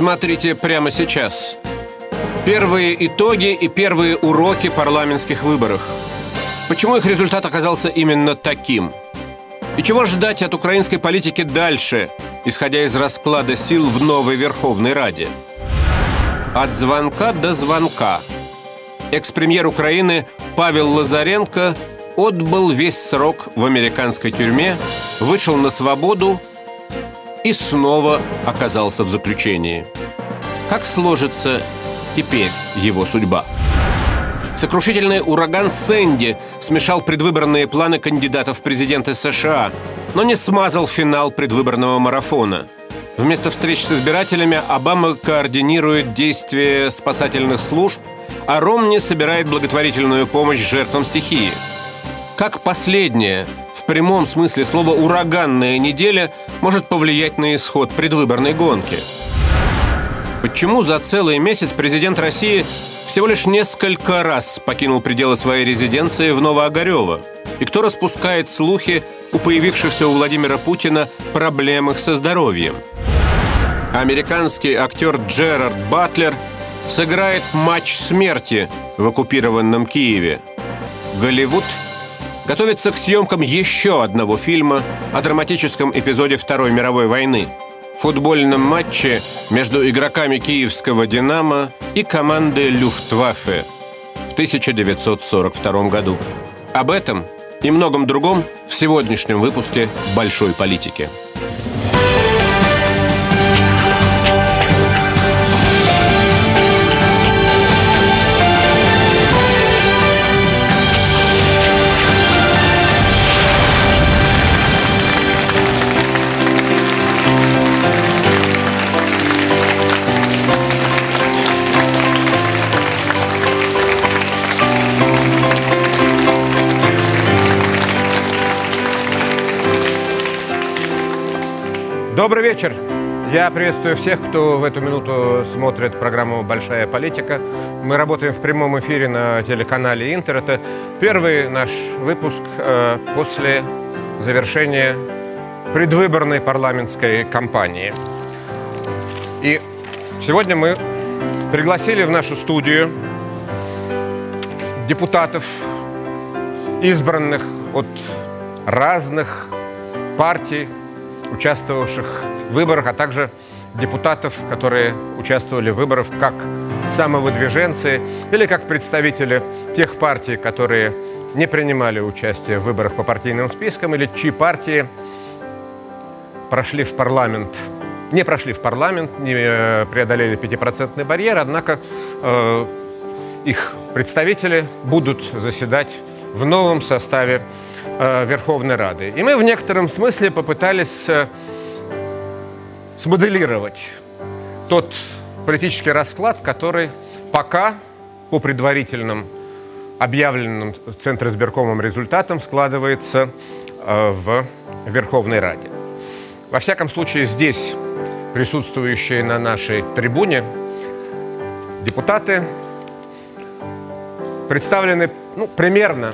Смотрите прямо сейчас. Первые итоги и первые уроки парламентских выборов. Почему их результат оказался именно таким? И чего ждать от украинской политики дальше, исходя из расклада сил в новой Верховной Раде? От звонка до звонка. Экс-премьер Украины Павел Лазаренко отбыл весь срок в американской тюрьме, вышел на свободу и снова оказался в заключении. Как сложится теперь его судьба? Сокрушительный ураган Сэнди смешал предвыборные планы кандидатов в президенты США, но не смазал финал предвыборного марафона. Вместо встреч с избирателями Обама координирует действия спасательных служб, а Ромни собирает благотворительную помощь жертвам стихии. Как последняя, в прямом смысле слова «ураганная неделя» может повлиять на исход предвыборной гонки? Почему за целый месяц президент России всего лишь несколько раз покинул пределы своей резиденции в Новоогарево? И кто распускает слухи у появившихся у Владимира Путина проблемах со здоровьем? Американский актер Джерард Батлер сыграет матч смерти в оккупированном Киеве. Голливуд готовится к съемкам еще одного фильма о драматическом эпизоде Второй мировой войны – футбольном матче между игроками киевского «Динамо» и командой «Люфтваффе» в 1942 году. Об этом и многом другом в сегодняшнем выпуске «Большой политики». Добрый вечер. Я приветствую всех, кто в эту минуту смотрит программу «Большая политика». Мы работаем в прямом эфире на телеканале «Интер». Это первый наш выпуск э, после завершения предвыборной парламентской кампании. И сегодня мы пригласили в нашу студию депутатов, избранных от разных партий, участвовавших в выборах, а также депутатов, которые участвовали в выборах как самовыдвиженцы или как представители тех партий, которые не принимали участие в выборах по партийным спискам или чьи партии прошли в парламент, не прошли в парламент, не э, преодолели 5% барьер, однако э, их представители будут заседать в новом составе Верховной Рады. И мы в некотором смысле попытались смоделировать тот политический расклад, который пока по предварительным объявленным Центром избиркомом результатам складывается в Верховной Раде. Во всяком случае, здесь присутствующие на нашей трибуне депутаты представлены ну, примерно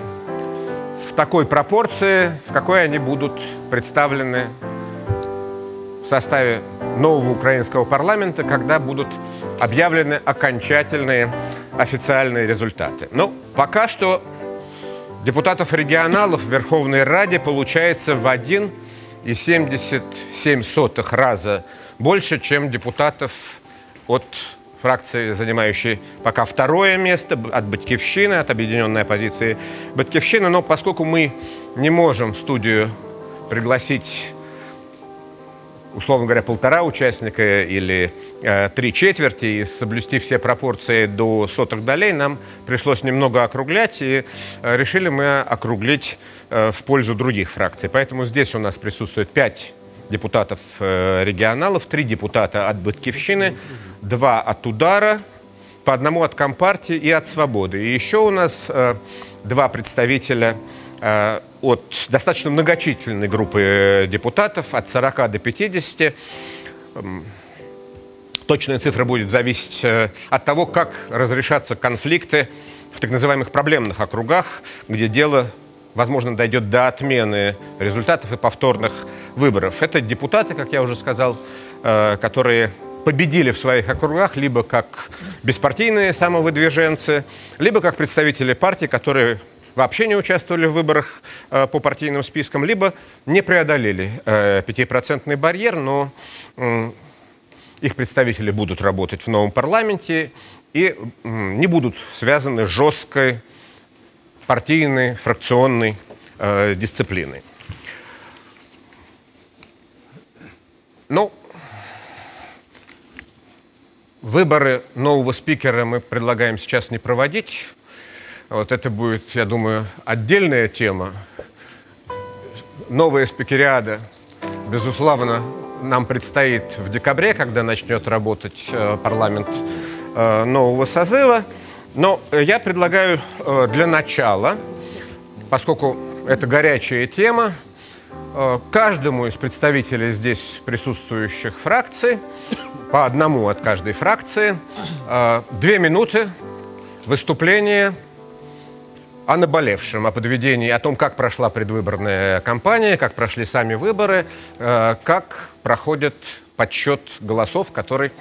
в такой пропорции, в какой они будут представлены в составе нового украинского парламента, когда будут объявлены окончательные официальные результаты. Но пока что депутатов регионалов в Верховной Раде получается в 1,77 раза больше, чем депутатов от фракции, занимающей пока второе место от Батькивщины, от объединенной оппозиции Батькивщины. Но поскольку мы не можем в студию пригласить условно говоря, полтора участника или э, три четверти и соблюсти все пропорции до сотых долей, нам пришлось немного округлять, и э, решили мы округлить э, в пользу других фракций. Поэтому здесь у нас присутствует пять депутатов э, регионалов, три депутата от Батькивщины, два от удара, по одному от Компартии и от Свободы. И еще у нас э, два представителя э, от достаточно многочисленной группы депутатов, от 40 до 50. Эм, точная цифра будет зависеть от того, как разрешатся конфликты в так называемых проблемных округах, где дело, возможно, дойдет до отмены результатов и повторных выборов. Это депутаты, как я уже сказал, э, которые победили в своих округах либо как беспартийные самовыдвиженцы, либо как представители партий, которые вообще не участвовали в выборах э, по партийным спискам, либо не преодолели э, 5% барьер, но э, их представители будут работать в новом парламенте и э, не будут связаны жесткой партийной, фракционной э, дисциплиной. Ну, выборы нового спикера мы предлагаем сейчас не проводить. Вот это будет, я думаю, отдельная тема. Новая спикериада, безусловно, нам предстоит в декабре, когда начнет работать э, парламент э, нового созыва. Но я предлагаю э, для начала, поскольку это горячая тема, э, каждому из представителей здесь присутствующих фракций, по одному от каждой фракции, э, две минуты выступления о наболевшем, о подведении, о том, как прошла предвыборная кампания, как прошли сами выборы, э, как проходит подсчет голосов, который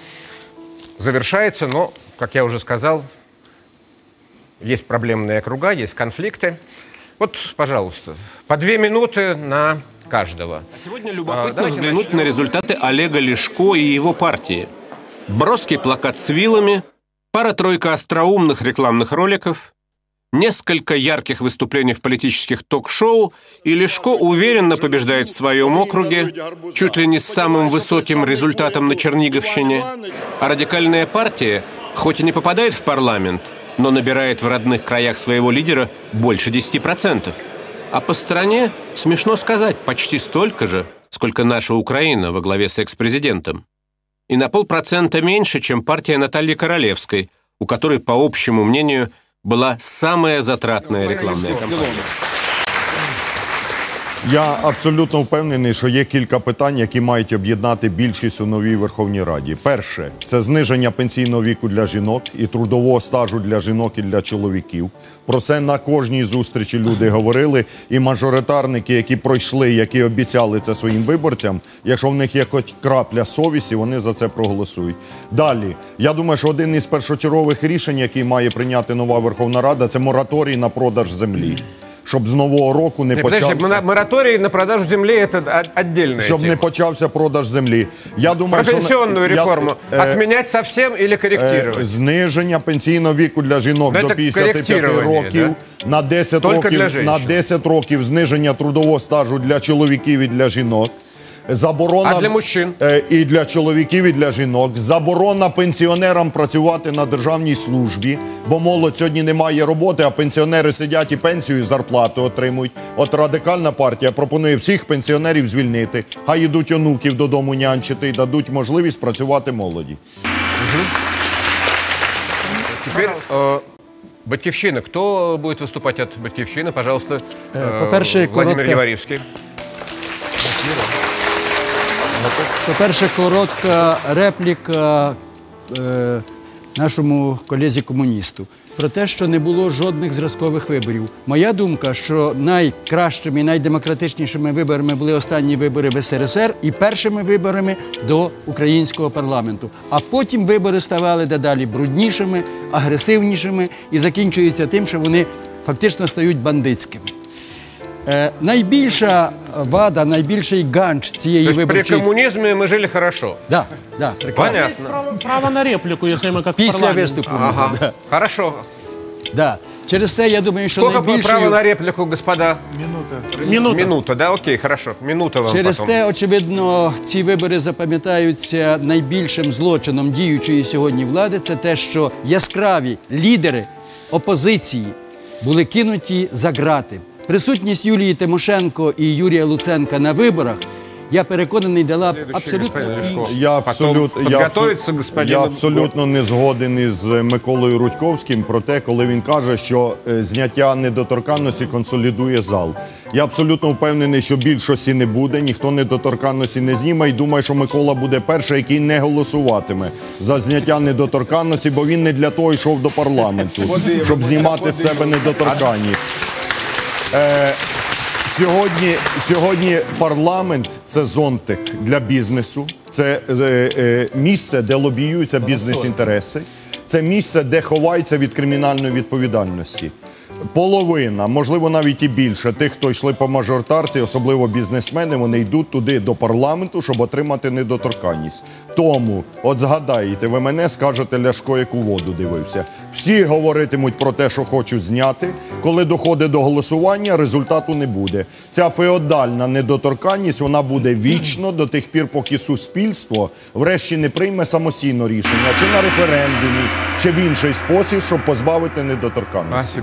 завершается, но, как я уже сказал, есть проблемные округа, есть конфликты. Вот, пожалуйста, по две минуты на каждого. А сегодня любопытно а, взглянуть начнем. на результаты Олега Лешко и его партии. Броский плакат с вилами, пара-тройка остроумных рекламных роликов, несколько ярких выступлений в политических ток-шоу, и Лешко уверенно побеждает в своем округе, чуть ли не с самым высоким результатом на Черниговщине. А радикальная партия, хоть и не попадает в парламент, но набирает в родных краях своего лидера больше 10%. А по стране, смешно сказать, почти столько же, сколько наша Украина во главе с экс-президентом. И на полпроцента меньше, чем партия Натальи Королевской, у которой, по общему мнению, была самая затратная рекламная кампания. Я абсолютно впевнений, що є кілька питань, які мають об'єднати більшість у новій Верховній Раді. Перше це зниження пенсійного віку для жінок і трудового стажу для жінок і для чоловіків. Про це на кожній зустрічі люди говорили. І мажоритарники, які пройшли, які обіцяли це своїм виборцям, якщо в них є хоч крапля совісті, вони за це проголосують. Далі я думаю, що один із першочергових рішень, який має прийняти нова Верховна Рада, це мораторій на продаж землі щоб з нового року не, не почався... Подожди, мораторій на продажу землі – це віддільна Щоб тема. не почався продаж землі. Я думаю, Про пенсіонну реформу. Я, е, совсем или корректировать? Е, зниження пенсійного віку для жінок Но до 55 років. Да? На 10 років, на 10 років зниження трудового стажу для чоловіків і для жінок Заборона а для мужчин е, і для чоловіків, і для жінок. Заборона пенсіонерам працювати на державній службі, бо молодь сьогодні не має роботи, а пенсіонери сидять і пенсію і зарплату отримують. От радикальна партія пропонує всіх пенсіонерів звільнити, хай йдуть онуків додому нянчити і дадуть можливість працювати молоді. Угу. Теперь э, Батьківщина. Кто будет выступать от Батьківщини? Пожалуйста, э, По-перше, Владимир коротка... Єварівський. По-перше, коротка репліка е, нашому колезі комуністу про те, що не було жодних зразкових виборів. Моя думка, що найкращими і найдемократичнішими виборами були останні вибори в СРСР і першими виборами до українського парламенту. А потім вибори ставали дедалі бруднішими, агресивнішими і закінчуються тим, що вони фактично стають бандитськими. Е, найбільша вада, найбільший ганч цієї Тобто виборчої... При комунізмі ми жили хорошо. Да, да, прекрасно. Понятно. Право, право на реплику, если мы как Після виступу. Ага. Да. Хорошо. Да. Через те, я думаю, що Сколько найбільшою... право на репліку, господа? Минута. Минута. Минута, да? Окей, хорошо. Минута вам Через потом. те, очевидно, ці вибори запам'ятаються найбільшим злочином діючої сьогодні влади. Це те, що яскраві лідери опозиції були кинуті за грати. Присутність Юлії Тимошенко і Юрія Луценка на виборах. Я переконаний, дала б абсолютно інші. Я, абсолют, я, абсо- я абсолютно не згоден із Миколою Рудьковським про те, коли він каже, що е, зняття недоторканності консолідує зал. Я абсолютно впевнений, що більшості не буде, ніхто недоторканності не зніме. І думаю, що Микола буде перший, який не голосуватиме за зняття недоторканності, бо він не для того йшов до парламенту, щоб знімати з себе недоторканність. Е, Сьогодні, сьогодні парламент це зонтик для бізнесу, Це е, е, місце, де лобіюються бізнес-інтереси. Це місце, де ховаються від кримінальної відповідальності. Половина, можливо, навіть і більше тих, хто йшли по мажоритарці, особливо бізнесмени, вони йдуть туди до парламенту, щоб отримати недоторканність. Тому, от згадайте, ви мене скажете, Ляшко, яку воду дивився. Всі говоритимуть про те, що хочуть зняти. Коли доходить до голосування, результату не буде. Ця феодальна недоторканність вона буде вічно до тих пір, поки суспільство врешті не прийме самостійно рішення, чи на референдумі, чи в інший спосіб, щоб позбавити недоторканності.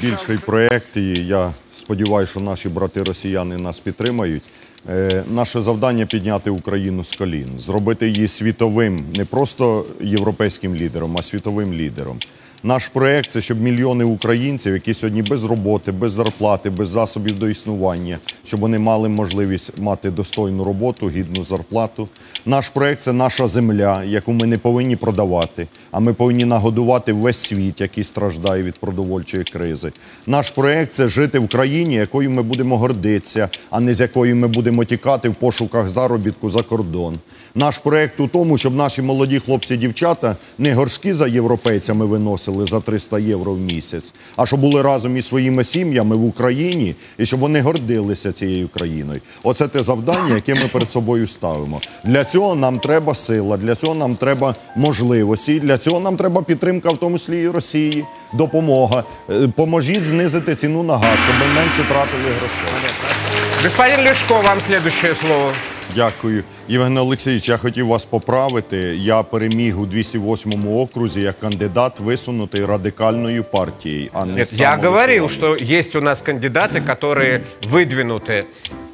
Більший проєкт, і я сподіваюся, що наші брати росіяни нас підтримають. Е, наше завдання підняти Україну з колін, зробити її світовим, не просто європейським лідером, а світовим лідером. Наш проєкт це щоб мільйони українців, які сьогодні без роботи, без зарплати, без засобів до існування, щоб вони мали можливість мати достойну роботу, гідну зарплату. Наш проєкт це наша земля, яку ми не повинні продавати, а ми повинні нагодувати весь світ, який страждає від продовольчої кризи. Наш проєкт це жити в країні, якою ми будемо гордитися, а не з якою ми будемо тікати в пошуках заробітку за кордон. Наш проєкт у тому, щоб наші молоді хлопці і дівчата не горшки за європейцями виносили за 300 євро в місяць, а щоб були разом із своїми сім'ями в Україні і щоб вони гордилися цією країною. Оце те завдання, яке ми перед собою ставимо. Для цього нам треба сила, для цього нам треба можливості, для цього нам треба підтримка, в тому числі і Росії, допомога. Е, Поможіть знизити ціну на газ, щоб ми менше тратили грошей. Господин Лешко, вам следующее слово. Дякую. Євген Олексійович, я хотів вас поправити. Я переміг у 208 окрузі як кандидат, висунутий радикальною партією, а не Нет, я говорил, что самовисуванець. есть у нас кандидаты, которые выдвинуты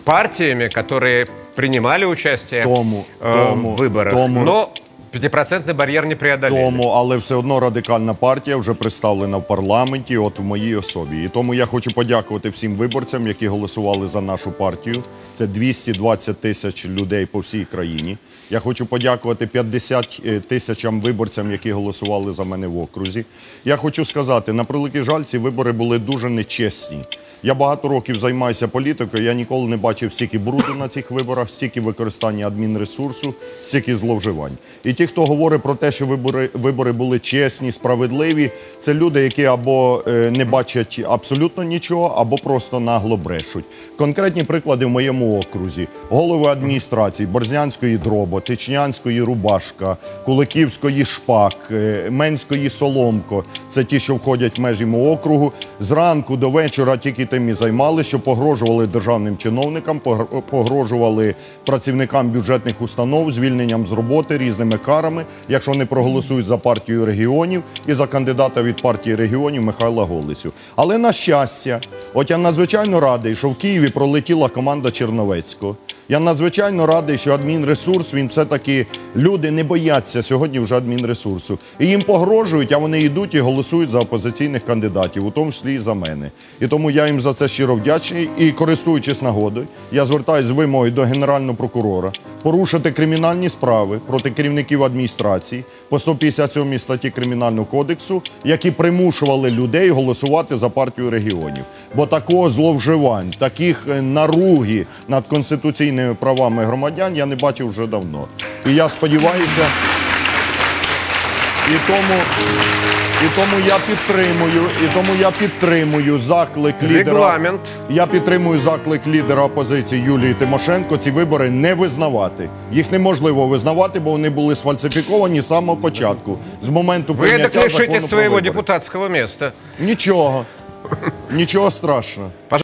партиями, которые принимали участие Тому, э, тому, в выборах. тому. Но пятипроцентный барьер не преодолели. Тому, але все одно радикальна партія вже представлена в парламенті, от в моїй особі. І тому я хочу подякувати всім виборцям, які голосували за нашу партію. Це 220 тисяч людей по всій країні. Я хочу подякувати 50 тисячам виборцям, які голосували за мене в окрузі. Я хочу сказати, на превеликий жаль, ці вибори були дуже нечесні. Я багато років займаюся політикою. Я ніколи не бачив стільки бруду на цих виборах, стільки використання адмінресурсу, стільки зловживань. І ті, хто говорить про те, що вибори, вибори були чесні, справедливі, це люди, які або е, не бачать абсолютно нічого, або просто нагло брешуть. Конкретні приклади в моєму окрузі: голови адміністрації Борзнянської дробо, Тичнянської Рубашка, Куликівської Шпак, е, Менської Соломко. Це ті, що входять в межі мого округу. Зранку до вечора тільки тим і займалися, що погрожували державним чиновникам, погрожували працівникам бюджетних установ звільненням з роботи різними карами, якщо вони проголосують за партію регіонів і за кандидата від партії регіонів Михайла Голицю. Але на щастя, от я надзвичайно радий, що в Києві пролетіла команда Черновецького. Я надзвичайно радий, що адмінресурс він все-таки люди не бояться сьогодні вже адмінресурсу. І їм погрожують, а вони йдуть і голосують за опозиційних кандидатів, у тому числі і за мене. І тому я їм за це щиро вдячний. І користуючись нагодою, я звертаюся з вимогою до генерального прокурора порушити кримінальні справи проти керівників адміністрації по 157 статті Кримінального кодексу, які примушували людей голосувати за партію регіонів. Бо такого зловживань, таких е, наруги над конституційними правами громадян я не бачив вже давно. І я сподіваюся, і тому, і тому я підтримую, і тому я підтримую заклик лідера. Регламент. Я підтримую заклик лідера опозиції Юлії Тимошенко ці вибори не визнавати. Їх неможливо визнавати, бо вони були сфальсифіковані з самого початку. З моменту Вы прийняття так лишитесь закону про своего вибори. депутатского места. Нічого. Нічого страшного.